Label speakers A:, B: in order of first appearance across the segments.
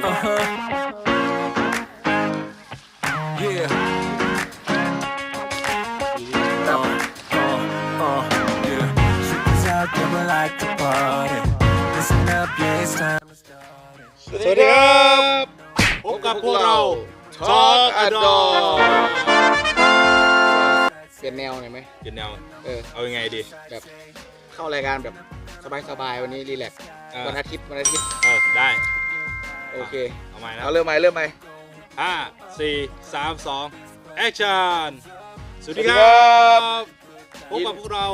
A: Uh huh. Yeah. Uh, uh, uh, yeah. Shit is out there, we like to party. Listen up, yeah, it's time to start it.
B: สวัสดีครับพบกับพวกเราทอ l กอดอ
C: เปลี่ยนแนวหน่อยไหม
B: เดี๋ยวแนว
C: เออ
B: เอายังไงดี
C: แบบเข้ารายการแบบสบายๆ วันนี้รีแลกซ์
B: เออ
C: วันอาทิตย์ วันอาทิตย์
B: เออ ได้
C: โอเค
B: เอาใหม่นะ
C: เอาเริ่มไหมเริ่มไหม
B: ห้าสี่สามสองแอคชั่นสวัสดีค
C: สวัสดีครั
B: รับพบกับพวกเรา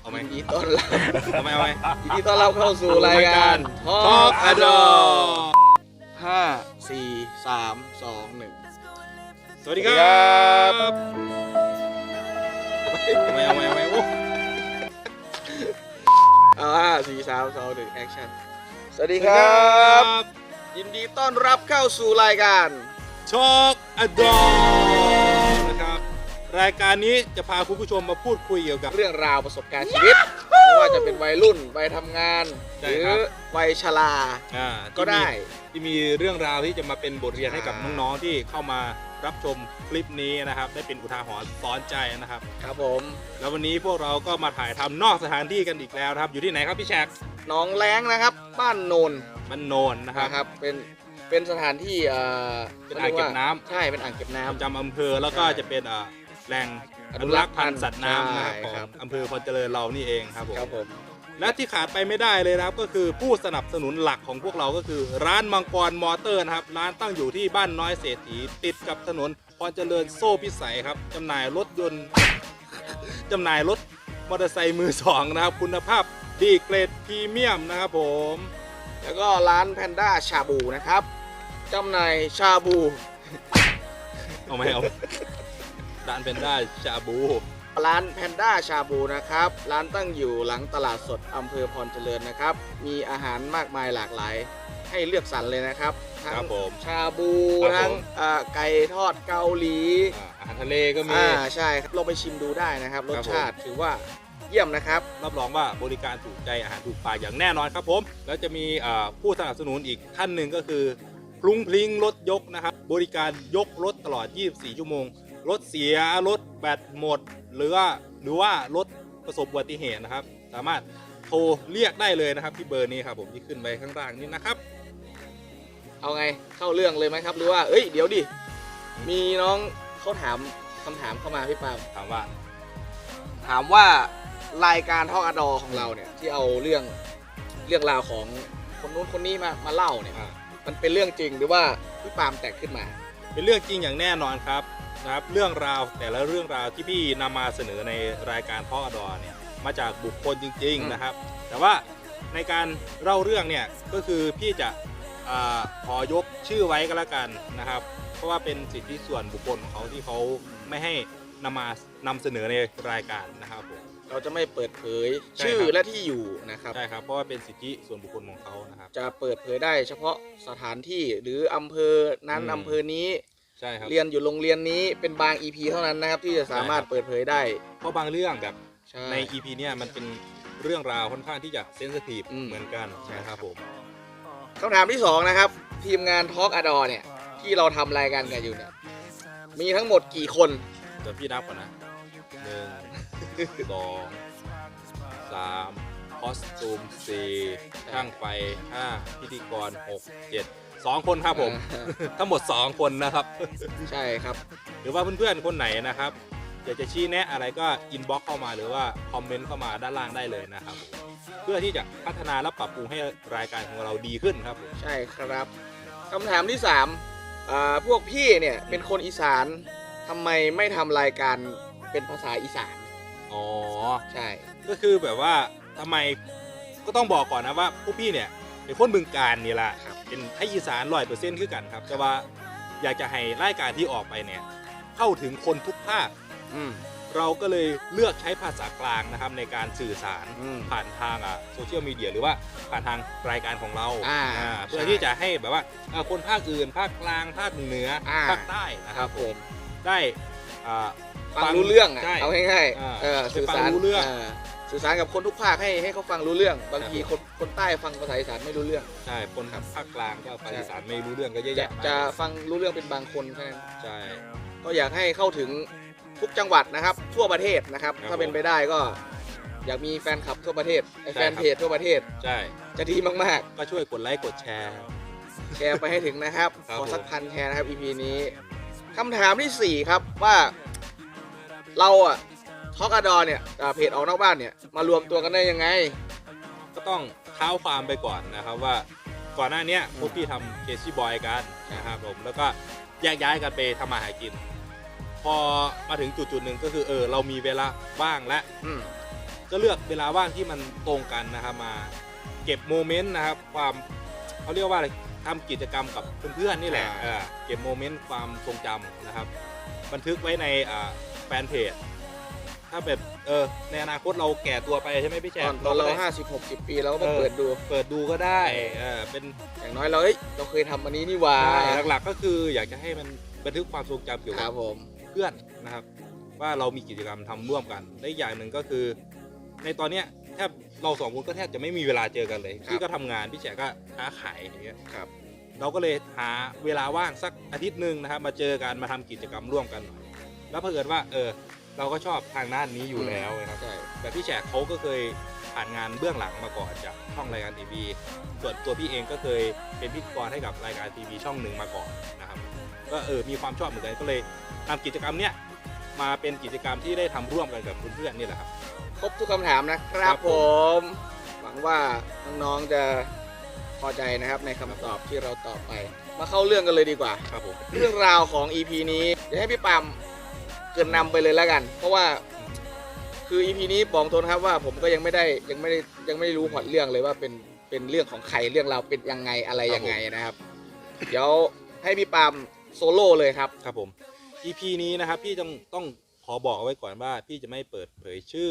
B: เอาไหม
C: ยินดีต้อนรับ
B: เอาไหมเอาไหม
C: ยินดีต้อนรับเข้าสู่รายการทอ
B: ทอ
C: ล์
B: ก
C: ก
B: อ
C: อะ
B: ด
C: ด
B: อ
C: อห้าสี่สามสองหนึ่ง
B: สวัสดีครับเอาไหมเอาไหมเอาไหมโอ้
C: เอาห้าสี่สามสองหนึ่งแอคชั่นสวัสดีครับ ยินดีต้อนรับเข้าสู่รายการ
B: ชอกอดอนะครับ รายการนี้จะพาคุณผู้ชมมาพูดคุยเกี่ยวกับ
C: เรื่องราวประสบการณ์ชีวิตไม่ว่าจะเป็นวัยรุ่นวัยทำงาน
B: ใช่
C: หรือ
B: ครับ
C: วัยชรา
B: อ่า
C: ก็ได้
B: ที่มีเรื่องราวที่จะมาเป็นบทเรียนให้กับ
C: ใช่
B: น้องๆที่เข้ามา รับชมคลิปนี้นะครับ ได้เป็นอุทาหรณ์สอนใจนะครับ
C: ครับผม
B: แล้ววันนี้พวกเราก็มาถ่ายทำนอกสถานที่กันอีกแล้วนะครับ อยู่ที่ไหนครับพี่แชก
C: หน้องแล้งนะครับ บ้านโนน
B: มันโนนนะครับ
C: นะครับ เป็นเป็นสถานที่เอ่อ
B: เป็นอ่างเก็บน้ำ
C: ใช่เป็นอ่างเก็บน้ำ
B: ประจำอำเภอแล้วก็
C: ใช่
B: จะเป็นอ่าแหล่งอ
C: อนุ
B: นุ
C: รั
B: รั
C: ก
B: ก
C: ษ์
B: ษ์พันธุ์สัตว์น้ำนะครับ
C: ใช่
B: ขอ
C: ครั
B: ง
C: บ
B: อำเภอพรเจริญเรานี่เองครับผม
C: ครับผม
B: และที่ขาดไปไม่ได้เลยนะครับ ก็คือผู้สนับสนุนหลักของพวกเราก็คือ ร้านมังกรมอเตอร์นะครับ ร้านตั้งอยู่ที่บ้านน้อยเศรษฐีติดกับถนนพรเจริญโซ่พิสัยครับจำหน่ายรถยนต์ จำหน่ายรถมอเตอร์ไซค์มือสองนะครับ คุณภาพดีเกรดพรีเมียมนะครับผม
C: แล้วก็ร้านแพนด้าชาบูนะครับจำหน่ายชาบู
B: เอาไหมเอาร้านเป็นด้าชาบู
C: ร้านแพนด้าชาบูนะครับ ร้านตั้งอยู่หลังตลาดสดอำเภอพรเจริญนะครับ มีอาหารมากมายหลากหลาย ให้เลือกสรรเลยนะครับ ทั้
B: ครั
C: ง
B: บผม
C: ชาบู
B: ครับผม
C: ทั้งอ่าไก่ทอดเกาหลี
B: อ่าอาหารทะเลก็มี
C: อ่าใช่ครับลองไปชิมดูได้นะครับ ร
B: ค
C: ส
B: รับผม
C: ชาติถือว่าเยี่ยมนะครับ
B: รับรองว่าบริการถูกใจอาหารถูกปากอย่างแน่นอนครับผม แล้วจะมีอ่าผู้สนับสนุนอีกท่านหนึ่งก็คือพลุงพลิงรถยกนะครับ บริการยกรถตลอด 24 ชั่วโมง รถเสียรถแบตหมด หรือว่าหรือว่ารถประสบอุบัติเหตุนะครับ สามารถโทรเรียกได้เลยนะครับที่เบอร์นี้ครับผมที่ขึ้นไปข้างล่างนี้นะครับ
C: เอาไงเข้าเรื่องเลยไหมครับ หรือว่าเอ้ยเดี๋ยวดิมีน้องเขาถามคำถามเข้ามาพี่ปาล์ม
B: ถามว่า
C: ถามว่ารายการทอ l กอดอของเราเนี่ยที่เอาเรื่องเรื่องราวของคนนู้นคนนี้มามาเล่าเนี่ย
B: อ่า
C: มันเป็นเรื่องจริงหรือว่าพี่ปาล์มแต่งขึ้นมา
B: เป็นเรื่องจริงอย่างแน่นอนครับ นะครับเรื่องราวแต่ละเรื่องราวที่พี่นำมาเสนอในรายการพ่อดอเนี่ยมาจากบุคคลจริง
C: อืม
B: ๆนะครับ แต่ว่าในการเล่าเรื่องเนี่ยก็คือพี่จะอาขอยกชื่อไว้ก็แล้วกันนะครับ เพราะว่าเป็นสิทธิส่วนบุคคลของเขาที่เขาไม่ให้นำมานำเสนอในรายการนะครับผม
C: เราจะไม่เปิดเผย
B: ใช่
C: ชื่อ
B: ครับ
C: และที่อยู่นะครับ
B: ใช่ครับเพราะว่าเป็นสิทธิส่วนบุคคลของเขานะครับ
C: จะเปิดเผยได้เฉพาะสถานที่หรืออำเภอนั้น
B: อืม
C: อำเภอนี้
B: ใช่ครับ
C: เรียนอยู่โรงเรียนนี้เป็นบาง EP เท่านั้นนะครับที่จะสามารถ
B: ใช่ครับ
C: เปิดเผยได้
B: เพราะบางเรื่องแบบ
C: ใช่
B: ใน EP เนี่ยมันเป็นเรื่องราวค่อนข้างที่จะเซนซิทีฟ
C: อืม
B: เหมือนกัน
C: ใช่
B: นะครับผม
C: คำถามที่สองนะครับ ทีมงานทอ l กอดอเนี่ยที่เราทำรายการกันอยู่เนี่ยมีทั้งหมดกี่คน
B: เดี๋ยวพี่นับก่อนนะหนึ่ง สองสามคอสตูมสี่ช่างไฟห้าพิธีกรหกเจ็ด สองคนครับผม ทั้งหมด 2 คนนะครับ
C: ใช่ครับ
B: หรือว่าเพื่อนๆคนไหนนะครับอยากจะชี้แนะอะไรก็อินบ็อกเข้ามาหรือว่าคอมเมนต์เข้ามาด้านล่างได้เลยนะครับผมเพื่อที่จะพัฒนาและปรับปรุงให้รายการของเราดีขึ้นครับผม
C: ใช่ครับคำถามที่สามอ่าพวกพี่เนี่ยเป็นคนอีสานทำไมไม่ทำรายการเป็นภาษาอีสาน
B: อ๋อ
C: ใช่
B: ก็คือแบบว่าทำไมก็ต้องบอกก่อนนะว่าพวกพี่เนี่ย เป็นคนบึงการนี่แหละ
C: ครับ
B: เป็นให้อีสานร้อยเปอร์เซ็นต์คือกันครับ แต่ว่าอยากจะให้รายการที่ออกไปเนี่ยเข้าถึงคนทุกภาค
C: อืม
B: เราก็เลยเลือกใช้ภาษากลางนะครับในการสื่อสาร
C: อืม
B: ผ่านทางอะโซเชียลมีเดียหรือว่าผ่านทางรายการของเรา
C: อ่า
B: อ่าเพื่อ
C: ใช่
B: ที่จะให้แบบว่าเอ่อคนภาคอื่น ภาคกลาง ภาคเหนืออา ภาคใต้นะ
C: ค
B: ค
C: รั
B: รั
C: บบผม
B: ได้อ่า
C: ฟังรู้เรื่องอะ
B: ใช่
C: เอาง่าย
B: อ่า
C: ๆเออ
B: ไป
C: สื่อ
B: ฟัง
C: สาร
B: รู้เรื่องาท
C: สื่อสารกับคนทุกภาคให้ให้เขาฟังรู้เรื่อง บางที
B: ครับ
C: คนคนใต้ฟังภาษาอีสานไม่รู้เรื่อง
B: ใช่คนภาคกลางก็ภาค
C: ใช่
B: อีสานไม่รู้เรื่องก็เยอะ
C: จะ
B: แยะไป
C: จะฟังรู้เรื่องเป็นบางคนแค่นั้น
B: ใช่
C: ก็อยากให้เข้าถึงทุกจังหวัดนะครับ ทั่วประเทศนะครับ
B: ครับ
C: ถ้าเป็นไปได้ก็ อยากมีแฟนคลับทั่วประเทศไอ้
B: ใช่
C: แฟน
B: ครับ
C: เพจทั่วประเทศ
B: ใช่
C: จะดีมาก
B: ก็ช่วยกดไลค์กดแชร์
C: ๆ แชร์ไปให้ถึงนะครับ
B: ครับ
C: ขอสัก
B: ผม
C: พันแชร์นะครับ EP นี้คำถามที่4ครับว่า เราอะ ทอกอดอเนี่ยอ่าเพจออกนอกบ้านเนี่ยมารวมตัวกันได้ยังไง
B: ก็ต้องเท้าความไปก่อนนะครับว่าก่อนหน้าเนี้ยพวกพี่ทำเคซี่บอยกันนะครับผมแล้วก็แยกย้ายกันไปทำมาหากิน พอมาถึงจุดจุดๆหนึ่งก็คือเออเรามีเวลาว่างและ
C: อืม
B: ก็เลือกเวลาว่างที่มันตรงกันนะครับมาเก็บโมเมนต์นะครับความเขาเรียกว่าอะไรทำกิจกรรมกับเพื่อนๆนี่แหละ
C: อ่า
B: เออเก็บโมเมนต์ความทรงจำนะครับ บันทึกไว้ในอ่าแฟนเพจ ถ้าแบบเออในอนาคตเราแก่ตัวไปใช่ไหมพี่แช
C: ตอ
B: ม
C: น
B: ป์
C: ตอนเรา
B: ก็ได้
C: ห้าสิบหกสิบปีเราก็มา
B: เออ
C: เปิดดู
B: เปิดดูก็ได้เออเป็น
C: อย่างน้อยเราเอ้ยเราเคยทำอันนี้นี่หว่า
B: ใช่หลักๆก็คืออยากจะให้มันบันทึกความทรงจำเกี่ยว
C: ค
B: กั
C: รั
B: บบ
C: ผม
B: เพื่อนนะครับว่าเรามีกิจกรรมทำร่วมกันและอีกอย่างหนึ่งก็คือ ในตอนเนี้ยแทบเราสองคนก็แทบจะไม่มีเวลาเจอกันเลยพี่ก็ทำงานพี่แฉก็ค้าขายอย่างเงี้ย
C: ครับ
B: เราก็เลยหาเวลาว่างสักอาทิตย์หนึ่งนะครับมาเจอกันมาทำกิจกรรมร่วมกันหน่อยแล้วเผอิญว่าเออ เราก็ชอบทางด้านนี้อยู่แล้วนะครับ
C: ใช่
B: แบบพี่แฉกเขาก็เคยผ่านงานเบื้องหลังมาก่อนจากช่องรายการทีวีส่วนตัวพี่เองก็เคยเป็นพิธีกรให้กับรายการทีวีช่องหนึ่งมาก่อนนะครับ ก็เออมีความชอบเหมือนกันก็เลยทำกิจกรรมเนี้ยมาเป็นกิจกรรมที่ได้ทำร่วมกันกับเพื่อนๆนี่แหละครับ
C: ครบทุกคำถามนะครั
B: ครับบ
C: ผ
B: ผม
C: มหวังว่าน้องๆจะพอใจนะครับในคำตอบที่เราตอบไป มาเข้าเรื่องกันเลยดีกว่า
B: ครับผม
C: เรื่องราวของ EP นี้ เดี๋ยวให้พี่ปาม เกรินนำไปเลยแล้วกัน เพราะว่าคือ EP นี้บอกตรงนะครับว่าผมก็ยังไม่ได้ยังไม่ได้ยังไม่ได้รู้พล็อตเรื่องเลยว่าเป็นเป็นเรื่องของใครเรื่องราวเป็นยังไงอะไรยังไงนะครับ เดี๋ยวให้พี่ปามโซโล่เลยครับ
B: ครับผม EP นี้นะครับ พี่ต้องต้องขอบอกเอาไว้ก่อนว่าพี่จะไม่เปิดเผยชื่อ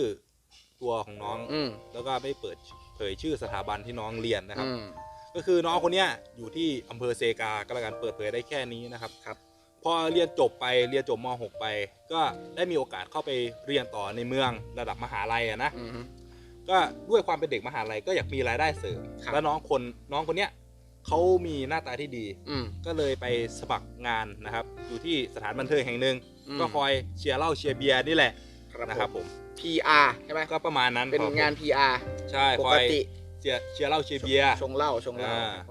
B: ตัวของน้อง
C: อืม
B: แล้วก็ไม่เปิดเผยชื่อสถาบันที่น้องเรียนนะครับ
C: อืม
B: ก็คือน้องคนเนี้ยอยู่ที่อำเภอเซกาก็แล้วกันเปิดเผยได้แค่นี้นะครับ
C: ครับ
B: พอเรียนจบไปเรียนจบม .6 ไป ก็ได้มีโอกาสเข้าไปเรียนต่อในเมืองระดับมหาลัยอะนะ
C: อืม
B: ก็ด้วยความเป็นเด็กมหาลัยก็อยากมีรายได้เสริม
C: ครับ
B: แล้วน้องคนน้องคนเนี้ยเขามีหน้าตาที่ดี
C: อืม
B: ก็เลยไปสมัครงานนะครับ อยู่ที่สถานบันเทิงแห่งหนึ่ง
C: อืม
B: ก็คอยเชียร์เหล้าเชียร์เบียร์นี่แหละ
C: ครับ
B: นะครับผม
C: PR ใช่ไหม
B: ก็ประมาณนั้น
C: เป็น
B: ครับผม
C: งาน PR
B: ใช่
C: ป
B: คอกย
C: ติ
B: เชียร์เชียร์เหล้าเชียร์เบียร์
C: ชงเหล้าชงเหล้า
B: อ่า
C: ป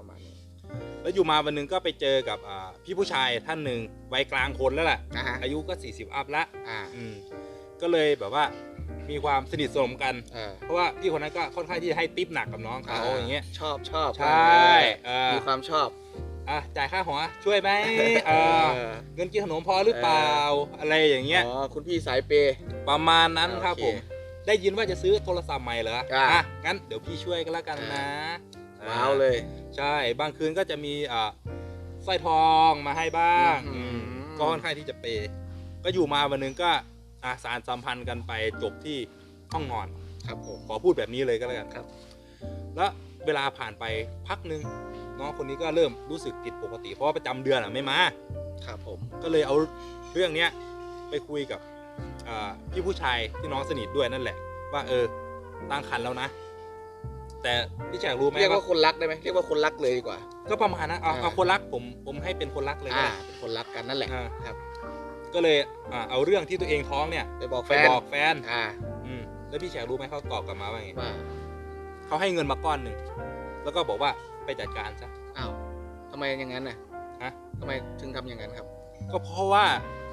C: ระมาณนี้
B: แล้วอยู่มาวันหนึงก็ไปเจอกับอ่าพี่ผู้ชายท่านหนึ่งวัยกลางคนแล้วแหละ
C: นะฮะ
B: อายุก็ 40 อัพละ
C: อ่า
B: อืมก็เลยแบบว่ามีความสนิทสนมกัน
C: เออ
B: เพราะว่าพี่คนนั้นก็ค่อนข้างที่จะให้ติปหนักกับน้องเขาอย่างเงี้ย
C: ชอบชอบ
B: ใช่เออ
C: มีความชอบ
B: อะจ่ายค่าหัวช่วยไหมเออ
C: เออ
B: เงินกินขนมพอหรือเปล่า อะไรอย่างเงี้ย
C: อ๋อคุณพี่สายเปย์
B: ประมาณนั้นครับ
C: โอเค
B: ผม ได้ยินว่าจะซื้อโทรศัพท์ใหม่เหรอ
C: อะ
B: อะงั้นเดี๋ยวพี่ช่วยกันแล้วกันนะ
C: ว้าวเลย
B: ใช่บางคืนก็จะมีอ่าสร้อยทองมาให้บ้าง
C: อืม
B: อืมก็ค่อนข้างที่จะเปย์ก็อยู่มาวันหนึงก็อาสารสัมพันธ์กันไปจบที่ห้องนอน
C: ครับผม
B: ขอพูดแบบนี้เลยก็แล้วกัน
C: ครับ
B: แล้วเวลาผ่านไปพักหนึ่งน้องคนนี้ก็เริ่มรู้สึกผิดปกติ เพราะว่าประจำเดือนอะไม่มา
C: ครับผม
B: ก็เลยเอาเรื่องเนี้ยไปคุยกับอ่าพี่ผู้ชายที่น้องสนิทด้วยนั่นแหละ ว่าเออตั้งครรภ์แล้วนะ แต่พี่แจกรู้ไหม
C: เรียก
B: ว่า
C: ว่าคนรักได้ไหมเรียกว่าคนรักเลยดีกว่า
B: ก็ประมาณนั้นเอา
C: อ่า
B: เอาคนรักผมผมให้เป็นคนรักเลยก็
C: อ่า
B: ได้
C: เป็นคนรักกันนั่นแหละ
B: อ่า
C: ครับ
B: ก็เลยอ่าเอาเรื่องที่ตัวเองท้องเนี่ย
C: ไปบอกแฟ
B: ไป
C: น
B: บอกแฟน
C: อ่า
B: อืมแล้วพี่แจกรู้ไหมเขาตอบกลับมาว่าไง
C: ว่า
B: เขาให้เงินมาก้อนหนึ่งแล้วก็บอกว่าไปจัดการซะ
C: อ้าวทำไมอย่างนั้นน่ะ
B: ฮะ
C: ทำไมถึงทำอย่างนั้นครับ
B: ก็เพราะว่า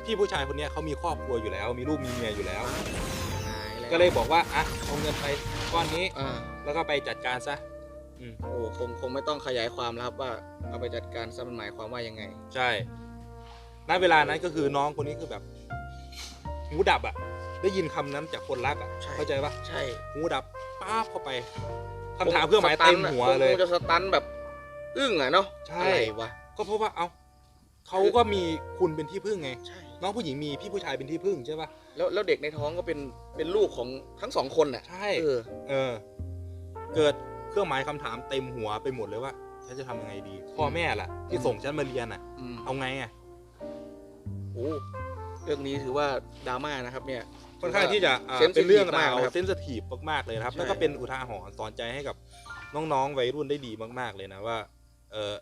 B: พี่ผู้ชายคนเนี้ยเขามีครอบครัวอยู่แล้ว มีลูกมีเมียอยู่แล้ว
C: หายแว
B: ก็เลยบอกว่าอะเอาเงินไปก้อนนี้
C: อ่า
B: แล้วก็ไปจัดการซะอืม
C: โอ้คงคงไม่ต้องขยายความแล้วครับว่าเอาไปจัดการซะมันหมายความว่ายังไง
B: ใช่ ณ เวลานั้นก็คือน้องคนนี้คือแบบหูดับอะ ได้ยินคำนั้นจากคนรักอะ
C: ใช่
B: เข้าใจปะ
C: ใช่
B: หูดับป้าบเข้าไปคำถามเครื่องหมายเต็มหัวเลย
C: คงจะสตันแบบ อึ้งอะเนาะ
B: ใช่
C: อะไรวะ
B: ก็เพราะว่า เอ้าเขาก็มีคุณเป็นที่พึ่งไง
C: ใช่
B: น้องผู้หญิงมีพี่ผู้ชายเป็นที่พึ่งใช่ปะ
C: แล้วแล้วเด็กในท้องก็เป็นเป็นลูกของทั้งสองคนน่ะ
B: ใช่
C: เออ
B: เออ เกิดเครื่องหมายคำถามเต็มหัวไปหมดเลยว่าฉันจะทำยังไงดี พ่อแม่ล่ะ ที่ส่งฉันมาเรียนอะ
C: อืม
B: เอาไงอะ
C: โอ้รื่องนี้ถือว่าดราม่านะครับ เนี่ย
B: ค่อนข้างที่จะอ่า
C: sensitive
B: เป็นเรื่องราว
C: มากนะครับ
B: เซนสทีฟมากๆเลยนะครับ
C: ใช่
B: แล้วก็เป็นอุทาหรณ์สอนใจให้กับน้องๆวัยรุ่นได้ดีมาก ๆเลยนะว่า เออ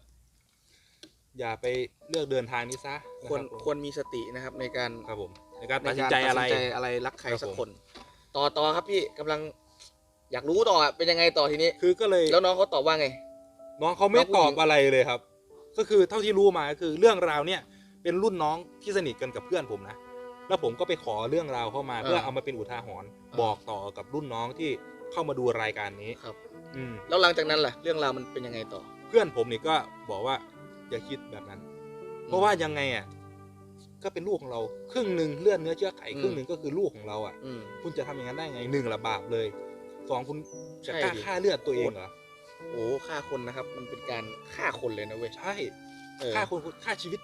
B: อย่าไปเลือกเดินทางนี้ซะ
C: ควร
B: นะบผม
C: ควรมีสตินะครับในการ
B: ครับผม ในการ
C: ใน
B: ตัดสิน
C: การ
B: ใจ
C: ตัด
B: อะไร
C: สินใจอะไรรักใคร
B: ครับ
C: สัก
B: ผม
C: คน ต่อต่อครับพี่กำลังอยากรู้ต่ออะเป็นยังไงต่อทีนี้
B: คือก็เลย
C: แล้วน้องเขาตอบว่าไง
B: น้องเขาไม่
C: น้องผู้
B: ต
C: ห
B: อ
C: ญิ
B: บ
C: ง
B: อะไรเลยครับ ก็คือเท่าที่รู้มาก็คือเรื่องราวเนี่ยเป็นรุ่นน้องที่สนิทกันกับเพื่อนผมนะ แล้วผมก็ไปขอเรื่องราวเข้ามา เพื่อเอามาเป็นอุทาหรณ์บอกต่อกับรุ่นน้องที่เข้ามาดูรายการนี้
C: ครับ
B: อืม
C: แล้วหลังจากนั้นล่ะ เรื่องราวมันเป็นยังไงต่อ
B: เพื่อนผมนี่ก็บอกว่าอย่าคิดแบบนั้น เพราะว่ายังไงอะ ก็เป็นลูกของเราครึ่งหนึ่งเลือดเนื้อเชื้อไข
C: อืม
B: ครึ่งหนึ่งก็คือลูกของเราอะ
C: อืม
B: คุณจะทำอย่างนั้นได้ไงหนึ่งละบาปเลยสองคุณจะกล้า
C: ใช่ดิ
B: ฆ่าเลือดตัวเองเหรอ
C: โอ้ฆ่าคนนะครับ มันเป็นการฆ่าคนเลยนะเว้ย
B: ใช่
C: เออ
B: ฆ่าคนฆ่าชีวิต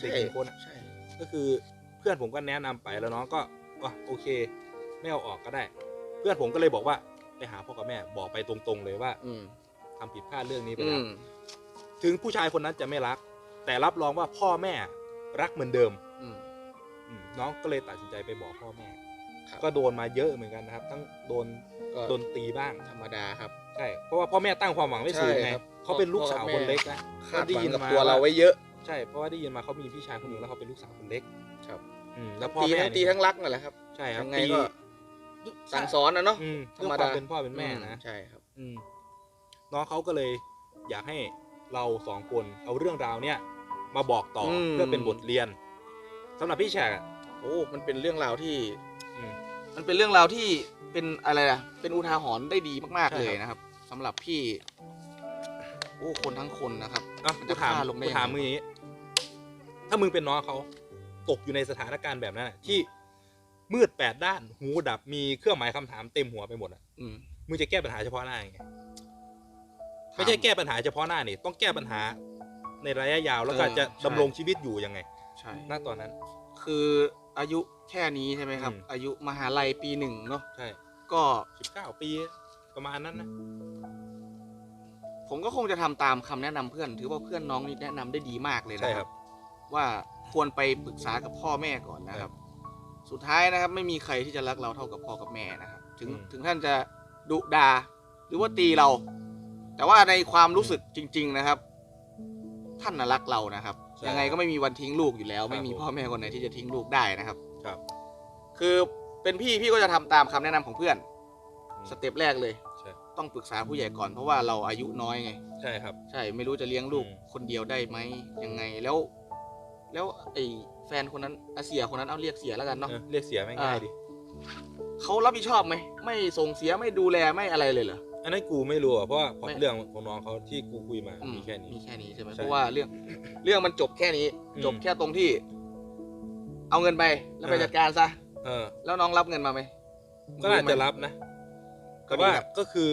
B: เด็กหนึ่งคนอะ
C: ใช่
B: ก็คือเพื่อนผมก็แนะนำไปแล้วน้องก็อะโอเค ไม่เอาออกก็ได้ เพื่อนผมก็เลยบอกว่าไปหาพ่อกับแม่บอกไปตรงๆเลยว่า
C: อืม
B: ทำผิดพลาดเรื่องนี้ไป
C: อื
B: แล้ว
C: ม
B: ถึงผู้ชายคนนั้นจะไม่รัก แต่รับรองว่าพ่อแม่รักเหมือนเดิม
C: อืม
B: อืม น้องก็เลยตัดสินใจไปบอกพ่อแม่
C: ครับ
B: ก็โดนมาเยอะเหมือนกันนะครับ ทั้งโดน
C: ก็
B: โดนตีบ้าง
C: ธรรมดาครับ
B: ใช่เพราะว่าพ่อแม่ตั้งความหวังไว้สูง
C: ใช่
B: ไง
C: ครับ
B: เขาเป็นลูกสาว
C: พ่อกับแม่
B: คนเล็กนะ
C: คาดหวังกับ
B: ม
C: ตัวเราไว้เยอะ
B: ใช่เพราะว่าได้ยินมาเขามีพี่ชายคนหนึ่งแล้วเขาเป็นลูกสาวคนเล็ก
C: ครับ
B: อืมแล้วพ่อ
C: ตี
B: แม่
C: ทั้งตีทั้งรักนั่นแหละครับ
B: ใช่ครับ
C: ยังไง
B: ตี
C: ก็สั่งสอนนะเนาะ
B: อืม
C: ธร
B: เรื่อง
C: รม
B: ควา
C: ดา
B: มเป็นพ่อเป็นแม่นะ
C: ใช่ครับ
B: อืมน้องเขาก็เลยอยากให้เราสองคนเอาเรื่องราวเนี่ยมาบอกต่ออ
C: ม
B: เพื่อเป็นบทเรียน สำหรับพี่แฉกอะ
C: โอ้มันเป็นเรื่องราวที่
B: อืม
C: มันเป็นเรื่องราวที่เป็นอะไรอะเป็นอุทาหรณ์ได้ดีมาก
B: ใช่
C: ๆ
B: ครับ
C: เลยนะครับสำหรับพี่ โอ้คนทั้งคนนะครับ
B: อะ
C: มัน
B: กู
C: จะ
B: ถาม
C: ฆ่าลงได้
B: กู
C: ยังไง
B: ถามมึงอย่างนี้ ถ้ามึงเป็นน้องเขาตกอยู่ในสถานการณ์แบบนั้นอะที่มืดแปดด้าน หูดับมีเครื่องหมายคำถามเต็มหัวไปหมดอะ
C: อืม
B: มึงจะแก้ปัญหาเฉพาะหน้ายังไงไม่ใช่แก้ปัญหาเฉพาะหน้านี่ต้องแก้ปัญหาในระยะยาวแล้วก็
C: เออ
B: จะ
C: ใช่
B: ดำรงชีวิตอยู่ยังไง
C: ใช่
B: ณตอนนั้น
C: คืออายุแค่นี้ใช่ไหมครับ
B: อืม
C: อายุมหาลัยปีหนึ่งเนาะ
B: ใช่
C: ก็
B: สิบเก้าปีประมาณนั้นนะ
C: ผมก็คงจะทำตามคำแนะนำเพื่อน ถือว่าเพื่อนน้องนี่แนะนำได้ดีมากเลย
B: ใช่
C: นะค
B: ครั
C: รับ
B: บ
C: ว่าควรไปปรึกษากับพ่อแม่ก่อนนะครับ สุดท้ายนะครับ ไม่มีใครที่จะรักเราเท่ากับพ่อกับแม่นะครับ ถึง
B: อืม
C: ถึงท่านจะดุดาหรือว่าตีเรา แต่ว่าในความรู้สึกจริง ๆนะครับ ท่านน่ะรักเรานะครับ ยังไงก็ไม่มีวันทิ้งลูกอยู่แล้วไม่มีพ่อแม่คนไหนที่จะทิ้งลูกได้นะครับ
B: ครับ
C: คือเป็นพี่พี่ก็จะทำตามคำแนะนำของเพื่อน
B: อืม
C: สเต็ปแรกเลย
B: ใช่
C: ต้องปรึกษาผู้ใหญ่ก่อนเพราะว่าเราอายุน้อยไง
B: ใช่ครับ
C: ใช่ไม่รู้จะเลี้ยงลูก
B: อืม
C: คนเดียวได้ไหมยังไงแล้ว แล้วไอ้แฟนคนนั้นอาเสียคนนั้นเอาเรียกเสียแล้วกันเนาะ
B: เออเรียกเสียไม่ง่าย
C: อ่า
B: ดิ
C: เขารับผิดชอบไหมไม่ส่งเสียไม่ดูแลไม่อะไรเลยเหรอ
B: อันนั้นกูไม่รู้อะเพราะว่า
C: ไม่
B: เรื่องของน้องเขาที่กูคุยมา
C: อื
B: มีแค่นี้
C: มีแค่นี้ใช่ไหม
B: ใช่
C: เพราะว่าเรื่องเรื่องมันจบแค่นี้
B: อืม
C: จบแค่ตรงที่ เอาเงินไปแล้วไป
B: อ่า
C: จัดการซะ
B: เออ
C: แล้วน้องรับเงินมาไหม
B: ก็น่าจะรับนะ
C: ก็
B: แต่
C: ดี
B: ว่า
C: ครับ
B: ก็คือ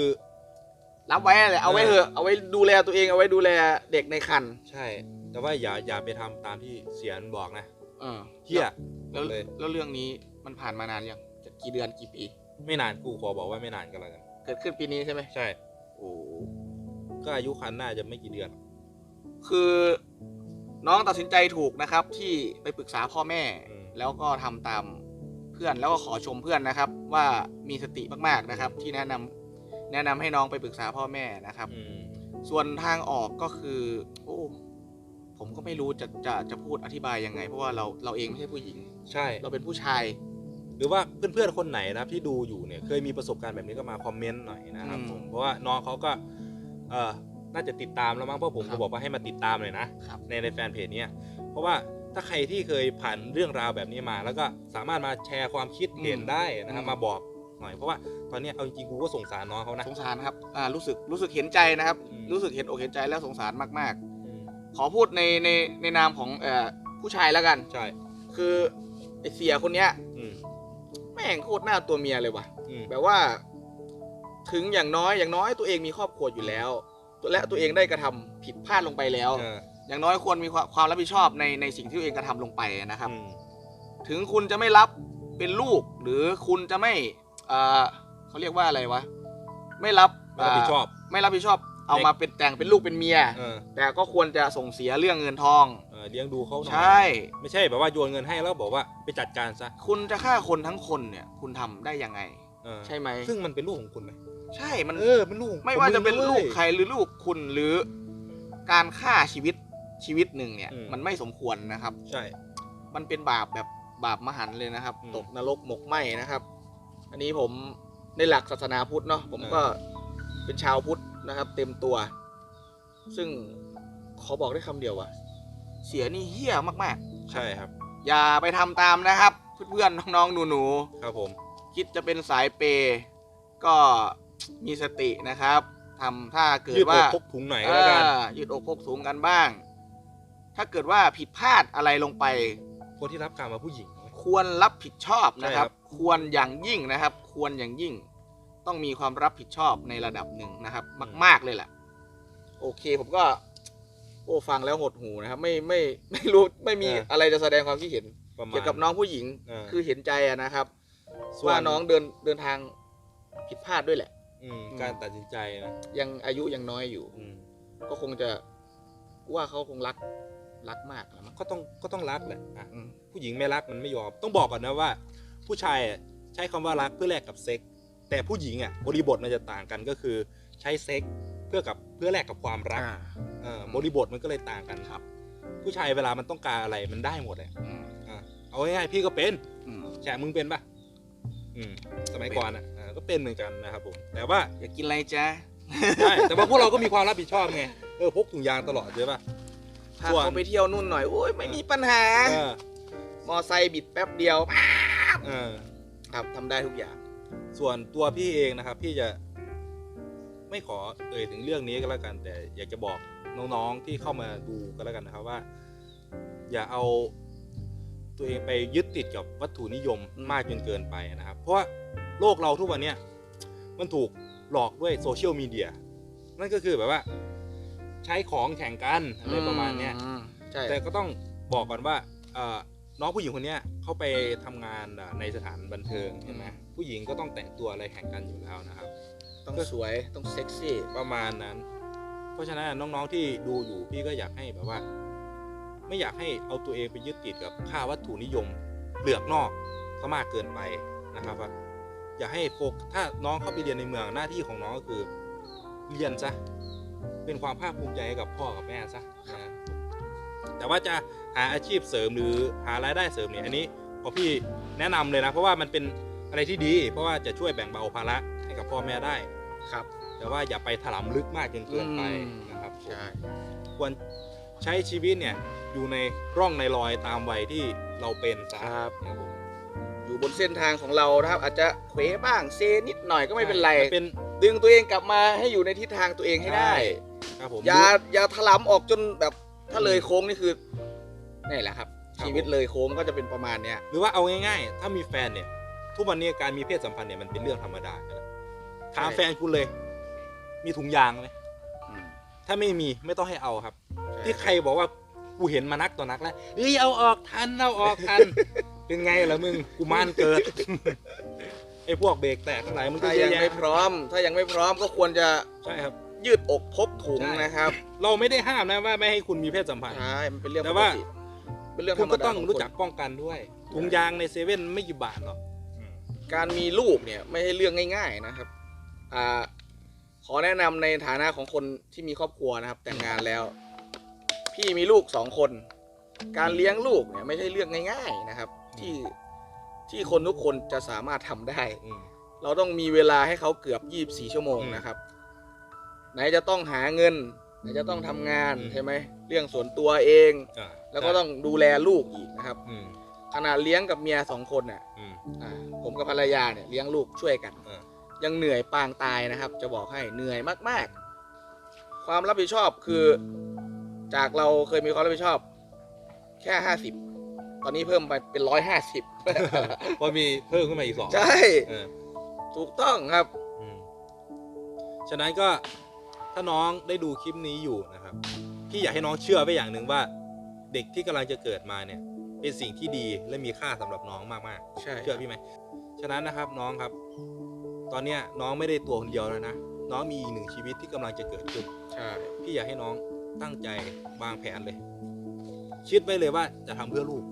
C: รับไว้เลยเอาไว้เถอะเอาไว้ดูแลตัวเองเอาไว้ดูแลเด็กในครรภ์
B: ใช่ แต่ว่าอย่าอย่าไปทำตามที่เสียนบอกนะ
C: เออ
B: เฮีย
C: แล้ว
B: เลย
C: แล้วเรื่องนี้มันผ่านมานานยังจะกี่เดือนกี่ปี
B: ไม่นานกูขอบอกว่าไม่นานก็แล้วกัน
C: เกิดขึ้นปีนี้ใช่ไหม
B: ใช่
C: โอ้
B: ก็อายุคันน่าจะไม่กี่เดือน
C: คือน้องตัดสินใจถูกนะครับ ที่ไปปรึกษาพ่อแม่
B: อืม
C: แล้วก็ทำตามเพื่อนแล้วก็ขอชมเพื่อนนะครับ ว่ามีสติมากๆนะครับ ที่แนะนำแนะนำให้น้องไปปรึกษาพ่อแม่นะครับ
B: อืม
C: ส่วนทางออกก็คือ โอ้ ผมก็ไม่รู้จะจะจะพูดอธิบายยังไง เพราะว่าเราเราเองไม่ใช่ผู้หญิง
B: ใช่
C: เราเป็นผู้ชาย
B: หรือว่าเพื่อนๆคนไหนนะครับที่ดูอยู่เนี่ยเคยมีประสบการณ์แบบนี้ก็มาคอมเมนต์หน่อยนะครับ
C: อืม
B: ผมเพราะว่าน้องเขาก็เออน่าจะติดตามแล้วมั้งเพราะผม
C: ครั
B: ก็
C: บ
B: บอกว่าให้มาติดตามเลยนะครับในในแฟนเพจเนี้ยเพราะว่าถ้าใครที่เคยผ่านเรื่องราวแบบนี้มา แล้วก็สามารถมาแชร์ความคิดเห็น
C: อืม
B: ได้นะครับ
C: อืม
B: มาบอกหน่อยเพราะว่าตอนเนี้ยเอาจริงๆกูก็สงสารน้องเขานะ
C: สงสารครับอ่ารู้สึกรู้สึกเห็นใจนะครับ
B: อืม
C: รู้สึกเห็นอกเห็นใจแล้วสงสารมาก
B: อืม
C: ๆขอพูดในในในนามของเอ่อผู้ชายแล้วกัน
B: ใช่
C: คือไอเสียคนเนี้ย
B: อืม
C: แม่งโคตรหน้าตัวเมียเลยว่ะ
B: อืม
C: แบบว่า ถึงอย่างน้อยอย่างน้อยตัวเองมีครอบครัวอยู่แล้วและตัวเองได้กระทำผิดพลาดลงไปแล้ว
B: เออ
C: อย่างน้อยควรมีความความรับผิดชอบในในสิ่งที่ตัวเองกระทำลงไปนะครับ
B: อืม
C: ถึงคุณจะไม่รับเป็นลูก หรือคุณจะไม่เอ่อเขาเรียกว่าอะไรวะ ไม่รับ
B: ไม่รับผิดชอบ
C: ไม่รับผิดชอบเอามาเป็นแต่งเป็นลูกเป็นเมีย
B: เออ
C: แต่ก็ควรจะส่งเสียเรื่องเงินทอง
B: เออเลี้ยงดูเขาหน่อย
C: ใช่
B: ไม่ใช่แบบว่าโยนเงินให้แล้วบอกว่าไปจัดการซะ
C: คุณจะฆ่าคนทั้งคนเนี่ย คุณทำได้ยังไง
B: เออ
C: ใช่ไหม
B: ซึ่งมันเป็นลูกของคุณไหม
C: ใช่มัน
B: เออเป็นลูกของ
C: ไม่ว่าจะเป็น
B: ผม
C: ลูก
B: ย
C: ใคร หรือลูกคุณหรือการฆ่าชีวิตชีวิตหนึ่งเนี่ย
B: อืม
C: มันไม่สมควรนะครับ
B: ใช่
C: มันเป็นบาปแบบบาปมหันต์เลยนะครับ
B: อืม
C: ตกนรกหมกไหมนะครับ อันนี้ผมในหลักศาสนาพุทธเนาะผมก็เป็นชาวพุทธนะครับ เต็มตัว ซึ่งขอบอกได้คำเดียวว่า เสียนี่เฮี้ยมาก
B: ใช่ครับ
C: ๆ อย่าไปทำตามนะครับ เพื่อนๆน้องๆหนู
B: ครับผม
C: ๆคิดจะเป็นสายเปย์ก็มีสตินะครับทำถ้าเกิด
B: ยืดอก
C: ว่า
B: พกถุงหน่อยก็แล้วกัน
C: เออยืดอกพกสูงกันบ้าง ถ้าเกิดว่าผิดพลาดอะไรลงไป
B: คนที่รับกรรมมาผู้หญิง
C: ควรรับผิดชอบนะครับ
B: ใช่ครับ
C: ควรอย่างยิ่งนะครับ ควรอย่างยิ่ง ต้องมีความรับผิดชอบในระดับหนึ่งนะครับ มาก ๆเลยแหละโอเค ผมก็ โอ้ฟังแล้วหดหูนะครับ ไม่ไม่ไม่รู้ไม่มีอะไรจะแสดงความคิดเห็น
B: ประมาณ
C: เกี่ยวกับน้องผู้หญิง
B: เออ
C: คือเห็นใจอะนะครับ
B: ส่ว
C: ว่าน้องเดินเดินทางผิดพลาดด้วยแหละ
B: อืมการตัดสินใจนะ
C: ยังอายุยังน้อยอยู่
B: อืม
C: ก็คงจะว่าเขาคงรักรักมากแล้วมั้ง
B: ก็ต้องก็ต้องรักแหละอะ
C: อืม
B: ผู้หญิงไม่รักมันไม่ยอมต้องบอกก่อนนะว่า ผู้ชายอะใช้คำว่ารักเพื่อแลกกับเซ็กส์แต่ผู้หญิงอะบริบทมันจะต่างกันก็คือ ใช้เซ็กส์ เพื่อกับเพื่อแลกกับความรัก
C: อ่า
B: เออบริบทมันก็เลยต่างกันครับ ผู้ชายเวลามันต้องการอะไรมันได้หมดเลย
C: อืม
B: อะเอาง่ายๆพี่ก็เป็น
C: อืม
B: แฉมึงเป็นปะอืมสมัยก่อนอะอ่าก็เป็นเหมือนกันนะครับผมแต่ว่า
C: อยากกินอะไรจ๊ะ
B: ใช่แต่ว่าพวกเราก็มีความรับผิดชอบไงเออพกถุงยางตลอดใช่ปะ
C: พา
B: ส่วน
C: เขาไปเที่ยวนู่นหน่อยโอ้ยไม่มีปัญหา
B: เออ
C: มอไซค์บิดแป๊บเดียว
B: เออ
C: ครับทำได้ทุกอย่าง
B: ส่วนตัวพี่เองนะครับ พี่จะ ไม่ขอเอ่ยถึงเรื่องนี้ก็แล้วกัน แต่อยากจะบอกน้องๆที่เข้ามาดูก็แล้วกันนะครับว่า อย่าเอาตัวเองไปยึดติดกับวัตถุนิยม
C: อืม
B: มากจนเกินไปนะครับ เพราะว่าโลกเราทุกวันเนี้ยมันถูกหลอกด้วยโซเชียลมีเดียนั่นก็คือแบบว่า ใช้ของแข่งกันอะไรประมาณเนี้ย
C: อืมใช่
B: แต่ก็ต้องบอกก่อนว่าเอ่อน้องผู้หญิงคนเนี้ยเขาไปทำงานอะในสถานบันเทิงใช่ไหมผู้หญิงก็ต้องแต่งตัวอะไรแข่งกันอยู่แล้วนะครับ
C: ต้องสวยต้องเซ็กซี่
B: ประมาณนั้น เพราะฉะนั้นน้องๆที่ดูอยู่พี่ก็อยากให้แบบว่า ไม่อยากให้เอาตัวเองไปยึดติดกับค่าวัตถุนิยมเปลือกนอกซะมากเกินไปนะครับว่าอย่าให้โฟกถ้าน้องเข้าไปเรียนในเมืองหน้าที่ของน้องก็คือ เรียนซะเป็นความภาคภูมิใจให้กับพ่อกับแม่ซะนะแต่ว่าจะหาอาชีพเสริมหรือหารายได้เสริมเนี่ยอันนี้พอพี่แนะนำเลยนะ เพราะว่ามันเป็นอะไรที่ดี เพราะว่าจะช่วยแบ่งเบาภาระให้กับพ่อแม่ได้
C: ครับ
B: แต่ว่าอย่าไปถลำลึกมากจนเกินไป
C: อืม
B: นะครับ
C: ใช่
B: ควรใช้ชีวิตเนี่ยอยู่ในร่องในรอยตามวัยที่เราเป็นซะ
C: ครับ
B: ครับผม
C: อยู่บนเส้นทางของเรานะครับ อาจจะเขวบ้างเซนิดหน่อยก็ไม่เป็นไร
B: มันเป็น
C: ดึงตัวเองกลับมาให้อยู่ในทิศทางตัวเองให้ได้
B: ครับผม
C: อย่าอย่าถลำออกจนแบบถ้าเลยโค้งนี่คือนี่แหละครับชีวิตเลยโค้งก็จะเป็นประมาณเนี้ย
B: หรือว่าเอาง่ายๆ ถ้ามีแฟนเนี่ย ทุกวันนี้การมีเพศสัมพันธ์เนี่ยมันเป็นเรื่องธรรมดาไปแล้ว ถาม
C: ใช่
B: แฟนคุณเลย มีถุงยางไหม
C: อืม
B: ถ้าไม่มีไม่ต้องให้เอาครับ
C: ใช่
B: ที่ใครบอกว่ากูเห็นมานักต่อนักแล้วเฮ้ยเอาออกทันเอาออกทัน เป็นไงล่ะมึงกูมานเกิดไอ้พวกเบรกแตกทั้งหลายมึงก็
C: ถ้า
B: เย
C: ยั
B: อะ
C: ง
B: แยะ
C: ไม่พร้อม ถ้ายังไม่พร้อมก็ควรจะ
B: ใช่ครับ
C: ยืดอกพกถุง
B: ใช่
C: นะครับ
B: เราไม่ได้ห้ามนะว่าไม่ให้คุณมีเพศสัมพันธ์
C: ใช่มันเป็นเรื่อง
B: แต่
C: ปก
B: ว่า
C: ติเป็นเรื่องธ
B: คุ
C: ร
B: ณ
C: รม
B: ก็
C: ดา
B: ต้อง
C: ขคน
B: รู้จักป้องกันด้วยถุงยางในเซเว่นไม่กี่บาทหรอก
C: การมีลูกเนี่ยไม่ใช่เรื่องง่าย ๆ นะครับ อ่าขอแนะนำในฐานะของคนที่มีครอบครัวนะครับ แต่งงานแล้ว พี่มีลูกสองคน การเลี้ยงลูกเนี่ยไม่ใช่เรื่องง่ายๆนะครับ ที่ที่คนทุกคนจะสามารถทำได้
B: อืม
C: เราต้องมีเวลาให้เขาเกือบ24ชั่วโมง
B: อืม
C: นะครับ ไหนจะต้องหาเงิน ไหนจะต้องทำงาน
B: อืม
C: ใช่ไหมเรื่องส่วนตัวเอง
B: อ่า
C: แล้วก็ต้องดูแลลูกอีกนะครับ
B: อืม
C: ขนาดเลี้ยงกับเมียสองคนเนี่ย
B: อืม
C: อ่าผมกับภรรยาเนี่ยเลี้ยงลูกช่วยกัน
B: อ่า
C: ยังเหนื่อยปางตายนะครับ จะบอกให้เหนื่อยมากๆ ความรับผิดชอบคือ จากเราเคยมีความรับผิดชอบ แค่ห้าสิบตอนนี้เพิ่มไปเป็นร้อยห้าสิบ
B: พอมีเพิ่มขึ้นมาอีกสอง
C: ใช่
B: เออ
C: ถูกต้องครับ
B: อืมฉะนั้นก็ถ้าน้องได้ดูคลิปนี้อยู่นะครับพี่อยากให้น้องเชื่อไว้อย่างหนึ่งว่า เด็กที่กำลังจะเกิดมาเนี่ย เป็นสิ่งที่ดีและมีค่าสำหรับน้องมาก
C: ใช่
B: ๆเชื่อพี่ไหมฉะนั้นนะครับน้องครับ ตอนเนี้ยน้องไม่ได้ตัวคนเดียวแล้วนะ น้องมีอีกหนึ่งชีวิตที่กำลังจะเกิดขึ้น
C: ใช่
B: พี่อยากให้น้องตั้งใจวางแผนเลย คิดไว้เลยว่าจะทำเพื่อลูก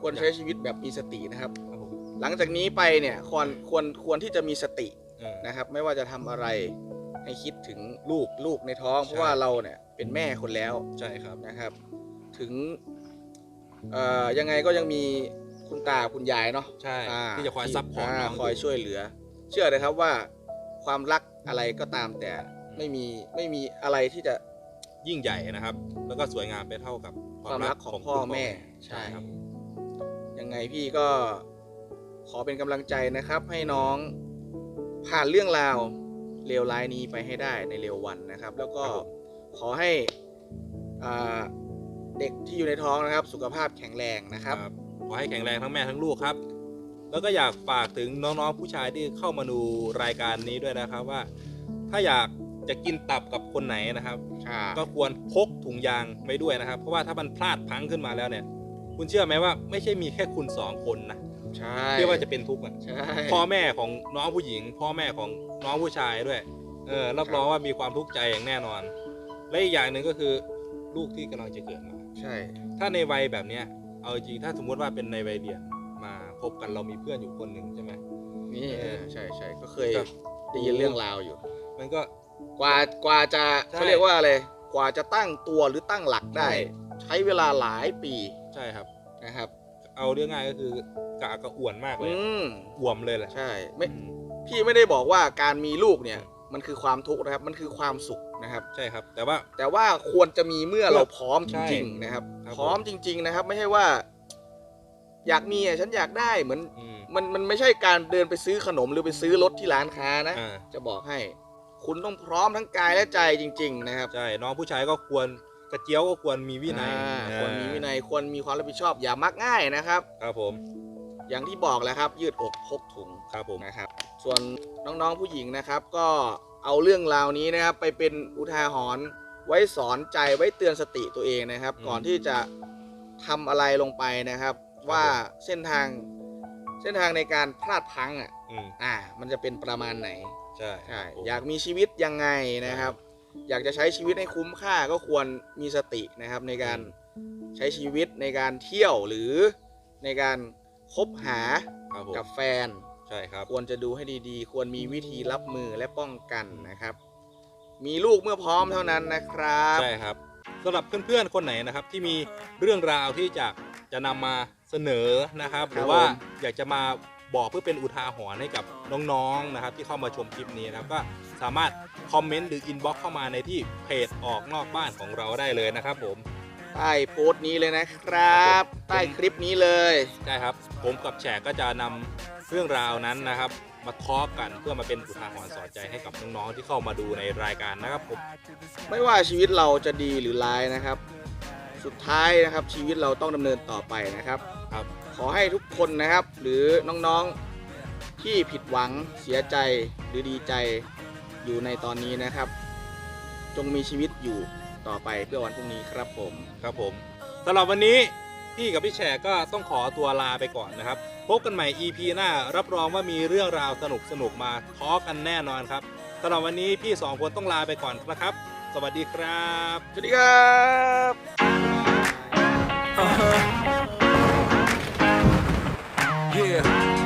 C: ควรใช้ชีวิตแบบมีสตินะครับ
B: ครับผม
C: หลังจากนี้ไปเนี่ยควรควรควรที่จะมีสติ
B: เออ
C: นะครับ ไม่ว่าจะทำอะไรให้คิดถึงลูกลูกในท้อง
B: ใช่
C: เพราะว่าเราเนี่ยเป็นแม่คนแล้ว
B: ใช่ครับ
C: นะครับ ถึงเอ่อยังไงก็ยังมีคุณตาคุณยายเนาะ
B: ใช่
C: อ่า
B: ที่จะคอยซัพพอร์ตาน้อง
C: คอยช่วยเหลือ เชื่อเลยครับว่าความรักอะไรก็ตามแต่ไม่มีไม่มีอะไรที่จะ
B: ยิ่งใหญ่นะครับ แล้วก็สวยงามไปเท่ากับ
C: ความรักของพ่อ
B: คุณ
C: แม่
B: ใช่ครับ
C: ยังไงพี่ก็ขอเป็นกำลังใจนะครับ ให้น้องผ่านเรื่องราวเลวร้ายนี้ไปให้ได้ในเร็ววันนะครับ แล้วก็
B: ครับผม
C: ขอให้อ่าเด็กที่อยู่ในท้องนะครับ สุขภาพแข็งแรงนะครับ
B: ขอให้แข็งแรงทั้งแม่ทั้งลูกครับ แล้วก็อยากฝากถึงน้องๆผู้ชายที่เข้ามาดูรายการนี้ด้วยนะครับว่า ถ้าอยากจะกินตับกับคนไหนนะครับ ก็ควรพกถุงยางไว้ด้วยนะครับ เพราะว่าถ้ามันพลาดพลั้งขึ้นมาแล้วเนี่ย คุณเชื่อไหมว่าไม่ใช่มีแค่คุณสองคนนะ
C: ใช่
B: ที่ว่าจะเป็นทุกข์อะ
C: ใช่
B: พ่อแม่ของน้องผู้หญิง พ่อแม่ของน้องผู้ชายด้วยเออรับรองว่ามีความทุกข์ใจอย่างแน่นอน และอีกอย่างหนึ่งก็คือลูกที่กำลังจะเกิดมา
C: ใช่
B: ถ้าในวัยแบบเนี้ยเอาจริงถ้าสมมติว่าเป็นในวัยเรียน มาพบกันเรามีเพื่อนอยู่คนหนึ่งใช่ไหม
C: นี่
B: เออ
C: ใช่ใช่ก็เคย
B: ก็
C: ได้ยินเรื่องราวอยู่
B: มันก็
C: กว่ากว่าจะ
B: ใช่
C: เขาเรียกว่าอะไรกว่าจะตั้งตัวหรือตั้งหลักได้
B: ใช่
C: ใช้เวลาหลายปี
B: ใช่ครับ
C: นะครับ
B: เอาเรื่องง่ายก็คือกากระอ่วนมากเล
C: อื
B: ย
C: ม
B: อ่วมเลยแหละ
C: ใช่ไม่
B: อืม
C: พี่ไม่ได้บอกว่าการมีลูกเนี่ย มันคือความทุกข์นะครับ มันคือความสุขนะครับ
B: ใช่ครับ แต่ว่า
C: แต่ว่าควรจะมีเมื่อเราพร้อมจ
B: ใช่
C: ริง ๆ นะครับ
B: ครับ
C: พร้อมจริง ๆ นะครับ ไม่ใช่ว่า อยากมีอะฉันอยากได้เหมือน
B: อืม
C: มันมันไม่ใช่การเดินไปซื้อขนมหรือไปซื้อรถที่ร้านค้านะ
B: อ่า
C: จะบอกให้ คุณต้องพร้อมทั้งกายและใจจริง ๆ นะครับ
B: ใช่ น้องผู้ชายก็ควรกระเจียวก็ควรมีวินัย
C: อ่า
B: อ่า
C: ควรมีวินัยควรมีความรับผิดชอบอย่ามักง่ายนะครับ
B: ครับผม
C: อย่างที่บอกแหล้วครับ ยืดอกพกถุง
B: ครับผม
C: นะครับส่วนน้องๆผู้หญิงนะครับก็เอาเรื่องราวนี้นะครับไปเป็นอุทาหรณ์ไว้สอนใจไว้เตือนสติตัวเองนะครับก่อนที่จะทำอะไรลงไปนะครับ ว่าเส้นทางเส้นทางในการพลาดพลั้งอะ
B: อืม
C: อ่า มันจะเป็นประมาณไหน
B: ใช่
C: ใช่
B: ผม
C: อยากมีชีวิตยังไงนะครับ อยากจะใช้ชีวิตให้คุ้มค่าก็ควรมีสตินะครับ ในการใช้ชีวิตในการเที่ยวหรือในการคบหา
B: ครับผม
C: กับแฟน
B: ใช่ครับ
C: ควรจะดูให้ดีๆ ควรมีวิธีรับมือและป้องกันนะครับ มีลูกเมื่อพร้อมเท่านั้นนะครับ
B: ใช่ครับสำหรับเพื่อนๆ คนไหนนะครับที่มีเรื่องราวที่จะ จะนำมาเสนอนะครับ หรือว่าอยากจะมาบอกเพื่อเป็นอุทาหรณ์ให้กับน้องๆนะครับ ที่เข้ามาชมคลิปนี้นะครับก็สามารถคอมเมนต์หรืออินบ็อกเข้ามาในที่เพจออกนอกบ้านของเราได้เลยนะครับผม
C: ใต้โพสต์นี้เลยนะครับ
B: ครับ ผม
C: ใต้คลิปนี้เลย
B: ใช่ครับ ผมกับแฉกก็จะนำเรื่องราวนั้นนะครับ มาทอล์กกันเพื่อมาเป็นอุทาหรณ์สอนใจให้กับน้องๆที่เข้ามาดูในรายการนะครับผม
C: ไม่ว่าชีวิตเราจะดีหรือร้ายนะครับ สุดท้ายนะครับชีวิตเราต้องดำเนินต่อไปนะครับ
B: ครับ
C: ขอให้ทุกคนนะครับ หรือน้องๆที่ผิดหวังเสียใจหรือดีใจอยู่ในตอนนี้นะครับ จงมีชีวิตอยู่ต่อไปเพื่อวันพรุ่งนี้ครับผม
B: ครับผมสำหรับวันนี้พี่กับพี่แฉกก็ต้องขอตัวลาไปก่อนนะครับ พบกันใหม่ EP หน้า รับรองว่ามีเรื่องราวสนุกสนุกๆมาทอล์กกันแน่นอนครับสำหรับวันนี้พี่สองคนต้องลาไปก่อนนะครับ สวัสดีครับ
C: สวัสดีครับ
A: Uh huh. Yeah.